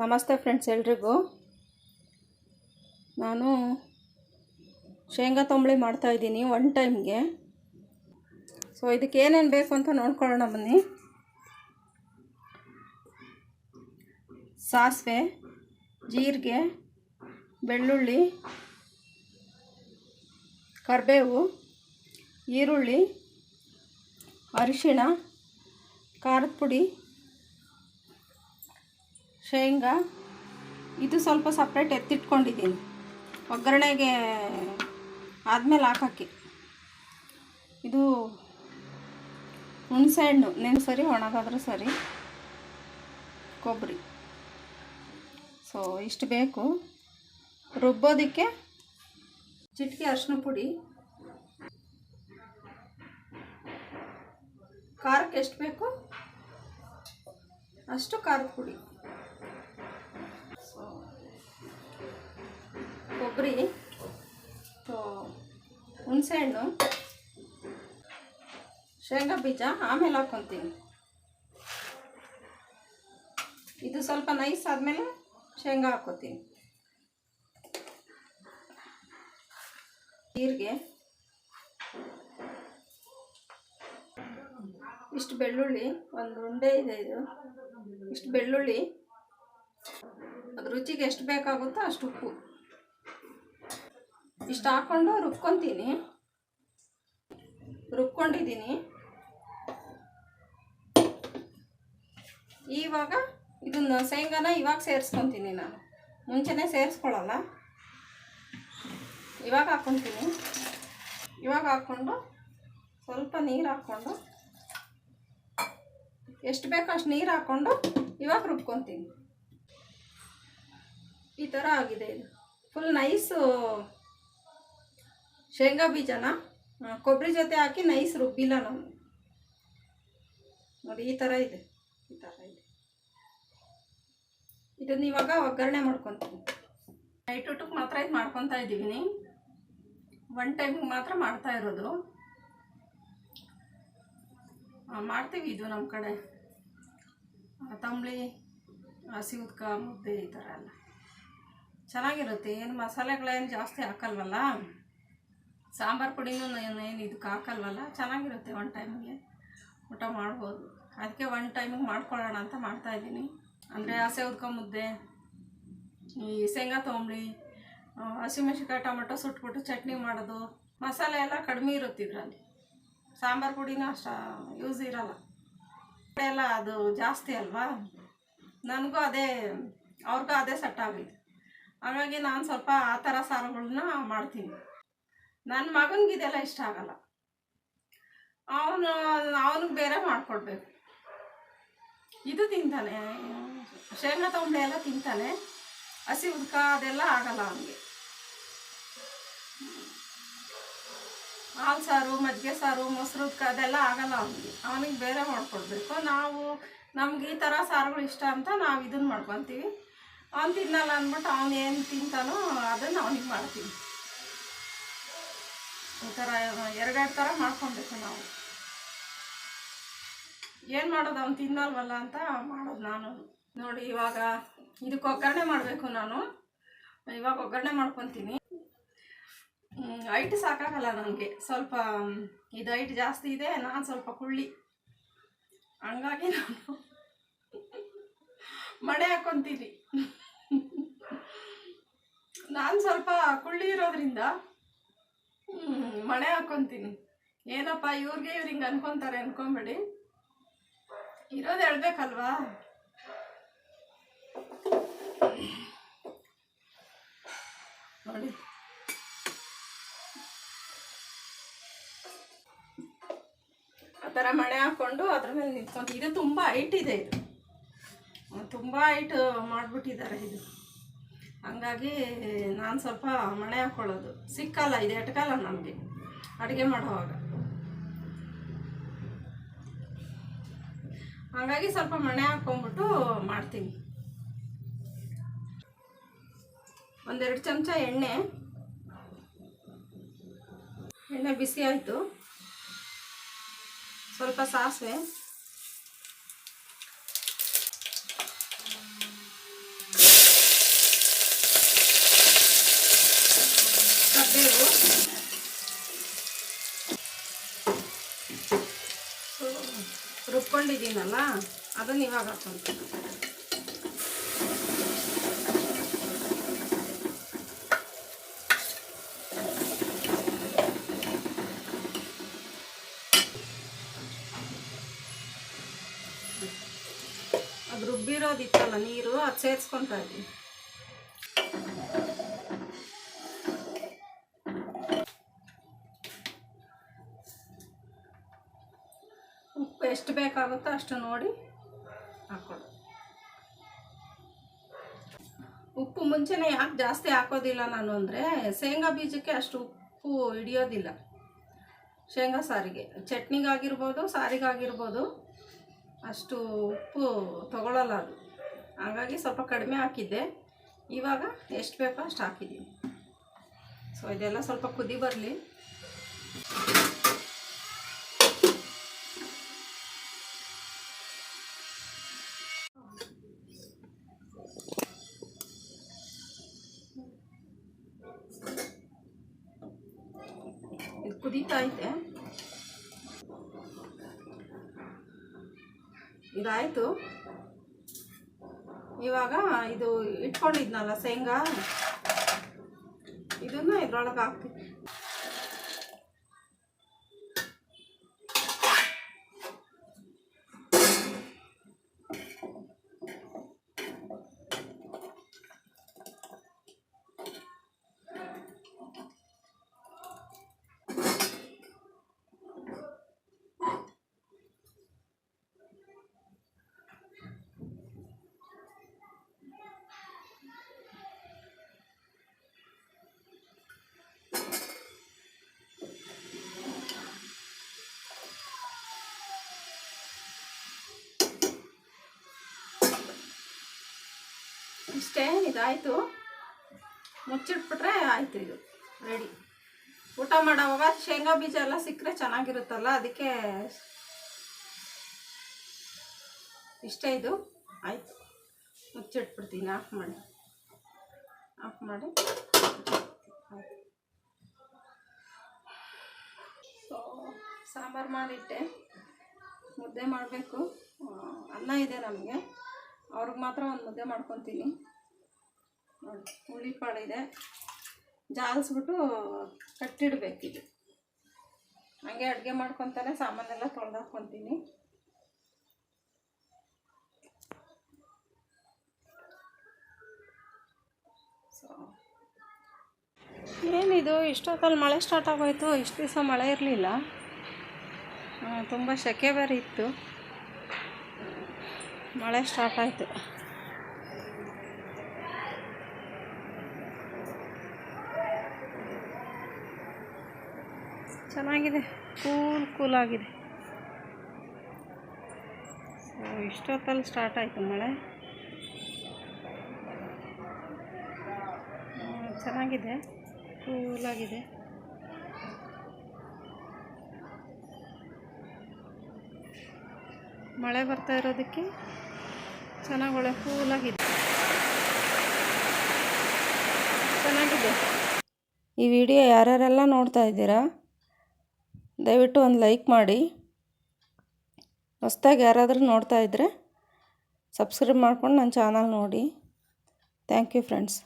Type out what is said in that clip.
ನಮಸ್ತೆ ಫ್ರೆಂಡ್ಸ್ ಎಲ್ರಿಗೂ. ನಾನು ಶೇಂಗಾ ತೊಂಬಳಿ ಮಾಡ್ತಾಯಿದ್ದೀನಿ ಒನ್ ಟೈಮ್ಗೆ. ಸೊ ಇದಕ್ಕೆ ಏನೇನು ಬೇಕು ಅಂತ ನೋಡ್ಕೊಳ್ಳೋಣ ಬನ್ನಿ. ಸಾಸಿವೆ, ಜೀರಿಗೆ, ಬೆಳ್ಳುಳ್ಳಿ, ಕರಿಬೇವು, ಈರುಳ್ಳಿ, ಅರಿಶಿಣ, ಖಾರದ ಪುಡಿ ಶೇಂಗಾ. ಇದು ಸ್ವಲ್ಪ ಸಪ್ರೇಟ್ ಎತ್ತಿಟ್ಕೊಂಡಿದ್ದೀನಿ. ಒಗ್ಗರಣೆಗೆ ಆದಮೇಲೆ ಹಾಕಕ್ಕೆ. ಇದು ಹುಣಸೆಹಣ್ಣು ನೆನೆ ಸರಿ, ಒಣಗಾದ್ರೆ ಸರಿ. ಕೊಬ್ಬರಿ. ಸೊ ಇಷ್ಟು ಬೇಕು. ರುಬ್ಬೋದಕ್ಕೆ ಚಿಟಿಕೆ ಅರಿಶಿನ ಪುಡಿ. ಖಾರಕ್ಕೆ ಎಷ್ಟು ಬೇಕು? ಅಷ್ಟು ಖಾರದ ಪುಡಿ. ಕೊಬ್ಬರಿ. ಹುಣಸೆಹಣ್ಣು, ಶೇಂಗಾ ಬೀಜ ಆಮೇಲೆ ಹಾಕ್ಕೊತೀನಿ ಇದು ಸ್ವಲ್ಪ ನೈಸ್ ಆದಮೇಲೆ ಶೇಂಗಾ ಹಾಕ್ಕೋತೀನಿ ಜೀರಿಗೆ. ಇಷ್ಟು ಬೆಳ್ಳುಳ್ಳಿ, ಒಂದು ಉಂಡೆ ಇದೆ ಇದು. ಇಷ್ಟು ಬೆಳ್ಳುಳ್ಳಿ. ಅದು ರುಚಿಗೆ ಎಷ್ಟು ಬೇಕಾಗುತ್ತೋ ಅಷ್ಟು ಉಪ್ಪು. ಇಷ್ಟು ಹಾಕ್ಕೊಂಡು ರುಬ್ಕೊತೀನಿ. ರುಬ್ಕೊಂಡಿದ್ದೀನಿ. ಇವಾಗ ಇದನ್ನು ಶೇಂಗಾನ ಇವಾಗ ಸೇರಿಸ್ಕೊತೀನಿ ನಾನು. ಮುಂಚೆನೇ ಸೇರಿಸ್ಕೊಳ್ಳಲ್ಲ. ಇವಾಗ ಹಾಕ್ಕೊತೀನಿ ಇವಾಗ ಹಾಕ್ಕೊಂಡು ಸ್ವಲ್ಪ ನೀರು ಹಾಕ್ಕೊಂಡು ಎಷ್ಟು ಬೇಕೋ ಅಷ್ಟು ನೀರು ಹಾಕ್ಕೊಂಡು ಇವಾಗ ರುಬ್ಕೊತೀನಿ. ಈ ಥರ ಆಗಿದೆ ಇದು. ಫುಲ್ ನೈಸು ಶೇಂಗಾ ಬೀಜನ? ಕೊಬ್ಬರಿ ಜೊತೆ ಹಾಕಿ ನೈಸ್ ರುಬ್ಬಿಲ್ಲ ನಾನು. ನೋಡಿ, ಈ ಥರ ಇದೆ, ಈ ಥರ ಇದೆ. ಇದನ್ನ ಇವಾಗ ಒಗ್ಗರಣೆ ಮಾಡ್ಕೊತೀನಿ ನೈಟ್ ಊಟಕ್ಕೆ ಮಾತ್ರ ಇದು ಮಾಡ್ಕೊತಾ ಇದ್ದೀವಿ ಒನ್ ಟೈಮಿಗೆ ಮಾತ್ರ ಮಾಡ್ತಾ ಇರೋದು. ಮಾಡ್ತೀವಿ ಇದು ನಮ್ಮ ಕಡೆ. ತಂಬಳಿ, ಹಸಿ ಉದ್ಕ, ಮುದ್ದೆ ಈ ಥರ ಎಲ್ಲ. ಚೆನ್ನಾಗಿರುತ್ತೆ. ಏನು ಮಸಾಲೆಗಳೇನು ಜಾಸ್ತಿ ಹಾಕಲ್ವಲ್ಲ? ಸಾಂಬಾರು ಪುಡಿನೂ ಏನು ಇದಕ್ಕೆ ಹಾಕಲ್ವಲ್ಲ ಚೆನ್ನಾಗಿರುತ್ತೆ ಒನ್ ಟೈಮಿಗೆ ಊಟ ಮಾಡ್ಬೋದು. ಅದಕ್ಕೆ ಒನ್ ಟೈಮಿಗೆ ಮಾಡ್ಕೊಳ್ಳೋಣ ಅಂತ ಮಾಡ್ತಾಯಿದ್ದೀನಿ ಅಂದರೆ ಹಸೆ ಮುದ್ದೆ, ಈ ಶೇಂಗಾ ತೊಂಬಳಿ ಹಸಿಮೆಣ್ಸಿಕಾಯಿ ಟೊಮೆಟೊ ಸುಟ್ಬಿಟ್ಟು ಚಟ್ನಿ ಮಾಡೋದು, ಮಸಾಲೆ ಎಲ್ಲ ಕಡಿಮೆ ಇರುತ್ತೆ ಇದರಲ್ಲಿ. ಸಾಂಬಾರು ಪುಡಿನೂ ಅಷ್ಟು ಯೂಸ್ ಇರಲ್ಲ. ಎಲ್ಲ ಅದು ಜಾಸ್ತಿ ಅಲ್ವಾ? ನನಗೂ ಅದೇ, ಅವ್ರಿಗೂ ಅದೇ ಸೆಟ್ ಆಗಿದೆ. ಹಾಗಾಗಿ ನಾನು ಸ್ವಲ್ಪ ಆ ಥರ ಸಾರುಗಳನ್ನ ಮಾಡ್ತೀನಿ. ನನ್ನ ಮಗನಿಗೆ ಇದೆಲ್ಲ ಇಷ್ಟ ಆಗಲ್ಲ. ಅವನು, ಅವನಿಗೆ ಬೇರೆ ಮಾಡಿಕೊಡ್ಬೇಕು. ಇದು ತಿಂತಾನೆ. ಶೇಂಗಾ ತೊಂಬೆ ಎಲ್ಲ ತಿಂತಾನೆ. ಹಸಿ ಉದ್ಕ ಅದೆಲ್ಲ ಆಗಲ್ಲ ಅವನಿಗೆ. ಹಾಲು ಸಾರು, ಮಜ್ಜಿಗೆ ಸಾರು, ಮೊಸರು ಉದ್ಕ ಅದೆಲ್ಲ ಆಗಲ್ಲ ಅವನಿಗೆ. ಅವನಿಗೆ ಬೇರೆ ಮಾಡಿಕೊಡ್ಬೇಕು. ನಾವು, ನಮ್ಗೆ ಈ ಥರ ಸಾರುಗಳು ಇಷ್ಟ ಅಂತ ನಾವು ಇದನ್ನು ಮಾಡ್ಕೊತೀವಿ. ಅವ್ನು ತಿನ್ನಲ್ಲ ಅಂದ್ಬಿಟ್ಟು ಅವನು ಏನು ತಿಂತಾನೋ ಅದನ್ನು ಅವನಿಗೆ ಮಾಡ್ತೀವಿ. ಈ ಥರ ಎರಡೆರಡು ಥರ ಮಾಡ್ಕೊಬೇಕು ನಾವು. ಏನು ಮಾಡೋದು ಅವ್ನು ತಿನ್ನಲ್ವಲ್ಲ ಅಂತ ಮಾಡೋದು ನಾನು. ನೋಡಿ, ಇವಾಗ ಇದಕ್ಕೆ ಒಗ್ಗರಣೆ ಮಾಡಬೇಕು ನಾನು. ಇವಾಗ ಒಗ್ಗರಣೆ ಮಾಡ್ಕೊತೀನಿ. ಐಟ್ ಸಾಕಾಗಲ್ಲ ನನಗೆ. ಸ್ವಲ್ಪ ಇದು ಐಟ್ ಜಾಸ್ತಿ ಇದೆ, ನಾನು ಸ್ವಲ್ಪ ಕುಳ್ಳಿ. ಹಂಗಾಗಿ ನಾನು ಮಣೆ ಹಾಕ್ಕೊತೀನಿ ನಾನು ಸ್ವಲ್ಪ ಕುಳ್ಳಿ ಇರೋದ್ರಿಂದ ಮಣೆ ಹಾಕೊಂತೀನಿ. ಏನಪ್ಪ, ಇವ್ರಿಗೆ ಇವ್ರು ಹಿಂಗೆ ಅನ್ಕೊತಾರೆ ಅನ್ಕೊಂಬೇಡಿ. ಇರೋದು ಹೇಳ್ಬೇಕಲ್ವಾ? ನೋಡಿ. ಆ ಥರ ಮಣೆ ಹಾಕ್ಕೊಂಡು ಅದ್ರ ಮೇಲೆ ನಿಂತ್ಕೊಂತ ಇದು ತುಂಬ ಹೈಟ್ ಇದೆ ಇದು. ತುಂಬ ಹೈಟ್ ಮಾಡಿಬಿಟ್ಟಿದ್ದಾರೆ ಇದು. ಹಂಗಾಗಿ ನಾನು ಸ್ವಲ್ಪ ಮಣೆ ಹಾಕ್ಕೊಳ್ಳೋದು ಸಿಕ್ಕಲ್ಲ, ಇದು ಎಟ್ಕಲ್ಲ ನಮಗೆ. ಅಡುಗೆ ಮಾಡುವಾಗ. ಹಾಗಾಗಿ ಸ್ವಲ್ಪ ಮಣೆ ಹಾಕೊಂಡ್ಬಿಟ್ಟು ಮಾಡ್ತೀನಿ. ಒಂದೆರಡು ಚಮಚ ಎಣ್ಣೆ. ಎಣ್ಣೆ ಬಿಸಿ ಆಯಿತು. ಸ್ವಲ್ಪ ಸಾಸಿವೆ. ಕಬ್ಬೇವು ರುಬ್ಕೊಂಡಿದ್ದೀನಲ್ಲ ಅದನ್ನು ಇವಾಗ ಹಾಕ್ಕೊಂತೀನಿ ಅದು ರುಬ್ಬಿರೋದಿತ್ತಲ್ಲ ನೀರು ಅದು ಸೇರಿಸ್ಕೊತಾ ಇದ್ದೀನಿ. ಉಪ್ಪು ಎಷ್ಟು ಬೇಕಾಗುತ್ತೋ ಅಷ್ಟು ನೋಡಿ ಹಾಕ್ಕೊಳ್ಳಿ. ಉಪ್ಪು ಮುಂಚೆನೇ ಯಾಕೆ ಜಾಸ್ತಿ ಹಾಕೋದಿಲ್ಲ ನಾನು ಅಂದರೆ ಶೇಂಗಾ ಬೀಜಕ್ಕೆ ಅಷ್ಟು ಉಪ್ಪು ಹಿಡಿಯೋದಿಲ್ಲ. ಶೇಂಗಾ ಸಾರಿಗೆ. ಚಟ್ನಿಗಾಗಿರ್ಬೋದು, ಸಾರಿಗಾಗಿರ್ಬೋದು ಅಷ್ಟು ಉಪ್ಪು ತಗೊಳ್ಳಲ್ಲ ಅದು. ಹಾಗಾಗಿ ಸ್ವಲ್ಪ ಕಡಿಮೆ ಹಾಕಿದ್ದೆ. ಇವಾಗ ಎಷ್ಟು ಬೇಕೋ ಅಷ್ಟು ಹಾಕಿದ್ದೀನಿ. ಸೊ ಇದೆಲ್ಲ ಸ್ವಲ್ಪ ಕುದಿ ಬರಲಿ. ಕುದೀತಾ ಐತೆ. ಇದಾಯಿತು. ಇವಾಗ ಇದು ಇಟ್ಕೊಂಡಿದ್ನಲ್ಲ ಶೇಂಗಾ. ಇದನ್ನ ಇದ್ರೊಳಗೆ ಹಾಕ್ತೀನಿ. ಇಷ್ಟೇ ಇದಾಯಿತು ಮುಚ್ಚಿಟ್ಬಿಟ್ರೆ ಆಯಿತು ಇದು ರೆಡಿ ಊಟ ಮಾಡೋವಾಗ ಶೇಂಗಾ ಬೀಜ ಎಲ್ಲ ಸಿಕ್ಕರೆ ಚೆನ್ನಾಗಿರುತ್ತಲ್ಲ, ಅದಕ್ಕೆ ಇಷ್ಟೇ ಇದು, ಆಯಿತು. ಮುಚ್ಚಿಟ್ಬಿಡ್ತೀನಿ, ಆಫ್ ಮಾಡಿ. ಆಫ್ ಮಾಡಿ. ಸೊ ಸಾಂಬಾರು ಮಾಡಿಟ್ಟೆ. ಮುದ್ದೆ ಮಾಡಬೇಕು. ಅನ್ನ ಇದೆ ನಮಗೆ. ಅವ್ರಿಗೆ ಮಾತ್ರ ಒಂದು ಮುದ್ದೆ ಮಾಡ್ಕೊತೀನಿ. ನೋಡಿ ಕಾಳು ಇದೆ ಜಾಲಿಸ್ಬಿಟ್ಟು ಕಟ್ಟಿಡಬೇಕಿದೆ. ಹಂಗೆ ಅಡುಗೆ ಮಾಡ್ಕೊತಾನೆ, ಸಾಮಾನೆಲ್ಲ ತೊಳೆದು ಹಾಕ್ಕೊತೀನಿ ಸೊ ಏನಿದು, ಇಷ್ಟೊತ್ತಲ್ಲಿ ಮಳೆ ಸ್ಟಾರ್ಟ್ ಆಗೋಯ್ತು, ಇಷ್ಟು ದಿವಸ ಮಳೆ ಇರಲಿಲ್ಲ. ತುಂಬ ಸೆಕೆ ಬೇರೆ ಇತ್ತು. ಮಳೆ ಸ್ಟಾರ್ಟ್ ಆಯಿತು. ಚೆನ್ನಾಗಿದೆ. ಕೂಲ್ ಕೂಲಾಗಿದೆ ಸೊ ಇಷ್ಟೊತ್ತಲ್ಲಿ ಸ್ಟಾರ್ಟ್ ಆಯಿತು ಮಳೆ. ಚೆನ್ನಾಗಿದೆ. ಕೂಲಾಗಿದೆ ಮಳೆ ಬರ್ತಾ ಇರೋದಕ್ಕೆ ಚೆನ್ನಾಗಿ ಒಳ್ಳೆ ಕೂಲಾಗಿದೆ ಚೆನ್ನಾಗಿದೆ. ಈ ವಿಡಿಯೋ ಯಾರ್ಯಾರೆಲ್ಲ ನೋಡ್ತಾ ಇದ್ದೀರಾ? ದಯವಿಟ್ಟು ಒಂದು ಲೈಕ್ ಮಾಡಿ. ಹೊಸ್ದಾಗಿ ಯಾರಾದರೂ ನೋಡ್ತಾ ಇದ್ದರೆ ಸಬ್ಸ್ಕ್ರೈಬ್ ಮಾಡ್ಕೊಂಡು ನನ್ನ ಚಾನಲ್ ನೋಡಿ. Thank you friends